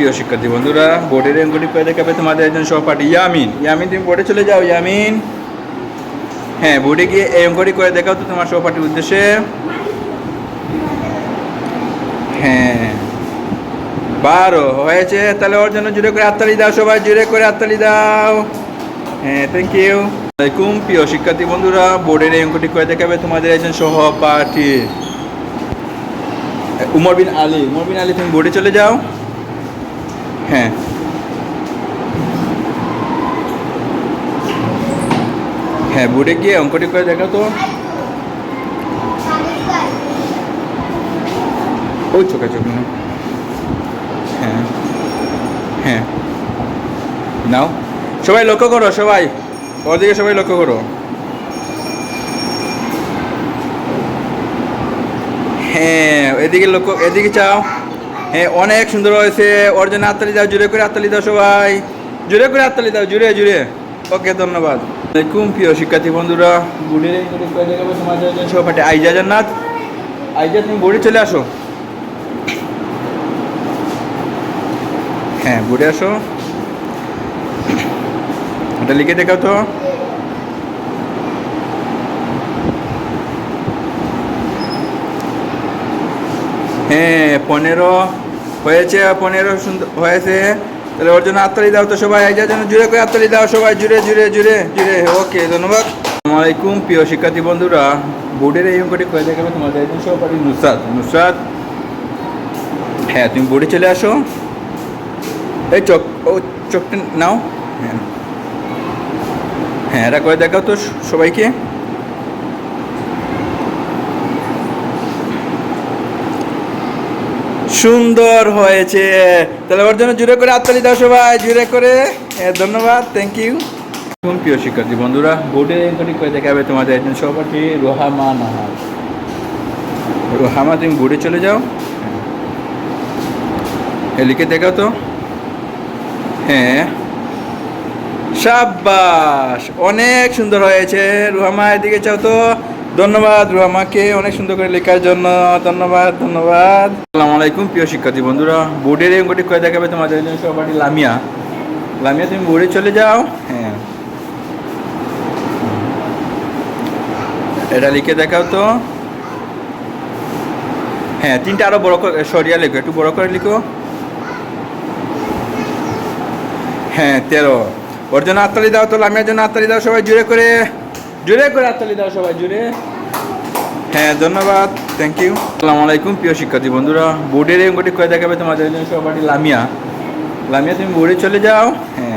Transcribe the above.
প্রিয় শিক্ষার্থী বন্ধুরা, বোর্ডের অঙ্কটি করে দেখাবে তোমাদের একজন সহপাঠী, ইয়ামিন। ইয়ামিন, তুমি বোর্ডে চলে যাও, ইয়ামিন। হ্যাঁ বোর্ডে গিয়ে এই অঙ্কটি করে দেখাও তো তোমার সহপাঠীর উদ্দেশ্যে। হ্যাঁ। বারো, হয়েছে? তাহলে ওর জন্য জুড়ে করে হাততালি দাও, সবাই জুড়ে করে হাততালি দাও। হ্যাঁ থ্যাংক ইউ আসসালামাইকুম প্রিয় শিক্ষার্থী বন্ধুরা, বোর্ডের এই অঙ্কটি করে দেখাবে তোমাদের একজন সহপাঠী। উমর বিন আলী, উমর বিন আলী, তুমি বোর্ডে চলে যাও। হ্যাঁ। হ্যাঁ বোর্ডে গিয়ে অঙ্কটি করে দেখাও তো। ওই চোখে চোখ হ্যাঁ হ্যাঁ। নাও। সবাই লক্ষ্য করো, সবাই। ওদিকে সবাই লক্ষ্য করো। হ্যাঁ এদিকে লক্ষ্য, এদিকে চাও। অনেক সুন্দর হয়েছে। ওর জন্য হাততালি দাও, জুড়ে করে হাততালি দাও সবাই। জুড়ে করে হাততালি দাও, জুড়ে জুড়ে। ওকে, ধন্যবাদ। আলাইকুম, প্রিয় শিক্ষার্থী বন্ধুরা। বুড়ির সহপাঠী আইজা জান্নাত। আইজা, তুমি বুড়ি চলে আসো। হ্যাঁ বুড়ে আসো। ওটা লিখে দেখাও তো। হ্যাঁ পনেরো। হয়েছে পনেরো সুন্দর হয়েছে। তাহলে ওর জন্য হাততালি দাও তো সবাই, এই জন্য জুড়ে করে হাততালি দাও সবাই, জুড়ে জুড়ে জুড়ে জুড়ে। ওকে, ধন্যবাদ। আসসালামু আলাইকুম, প্রিয় শিক্ষার্থী বন্ধুরা। বোর্ডের এই অঙ্কটি করে দেখাবে তোমাদের একজন সহপাঠী, নুসরাত। নুসরাত হ্যাঁ তুমি বোর্ডে চলে আসো। এই চোখ, ও চোখটা নাও। হ্যাঁ। হ্যাঁ এটা করে দেখাও তো সবাইকে। সুন্দর হয়েছে। তাহলে ওর জন্য জুড়ে করে হাততালি দাও সবাই জুড়ে করে। ধন্যবাদ থ্যাংক ইউ এখন প্রিয় শিক্ষার্থী বন্ধুরা, বোর্ডে এনকোটি করে দেখাবে তোমাদের একজন সহপাঠী, রোহামা নাহার। রোহামা, তুমি বোর্ডে চলে যাও। হ্যাঁ লিখে দেখাও তো। হ্যাঁ। সাব্বাস, অনেক সুন্দর হয়েছে। রুহামা, এদিকে চাও তো। ধন্যবাদ রুহামাকে অনেক সুন্দর করে লেখার জন্য, ধন্যবাদ ধন্যবাদ। আসসালামু আলাইকুম, প্রিয় শিক্ষার্থী বন্ধুরা। বোর্ডের অঙ্কটি করে দেখাবে তোমাদের জন্য সহপাঠী লামিয়া। লামিয়া, তুমি বোর্ডে চলে যাও। হ্যাঁ। এটা লিখে দেখাও তো। হ্যাঁ তিনটা আরও বড় করে সরিয়া লেখো, একটু বড় করে লিখো। হ্যাঁ তেরো। ওর জন্য হাততালি দাও তো, লামিয়ার জন্য হাততালি দাও, সবাই জুড়ে করে। জুড়ে করে হাততালি দাও সবাই, জুড়ে। হ্যাঁ ধন্যবাদ থ্যাংক ইউ আসসালামু আলাইকুম, প্রিয় শিক্ষার্থী বন্ধুরা। বোর্ডের এই অঙ্কটি দেখাবে তোমাদের জন্য সহপাঠী লামিয়া। লামিয়া, তুমি বোর্ডে চলে যাও। হ্যাঁ।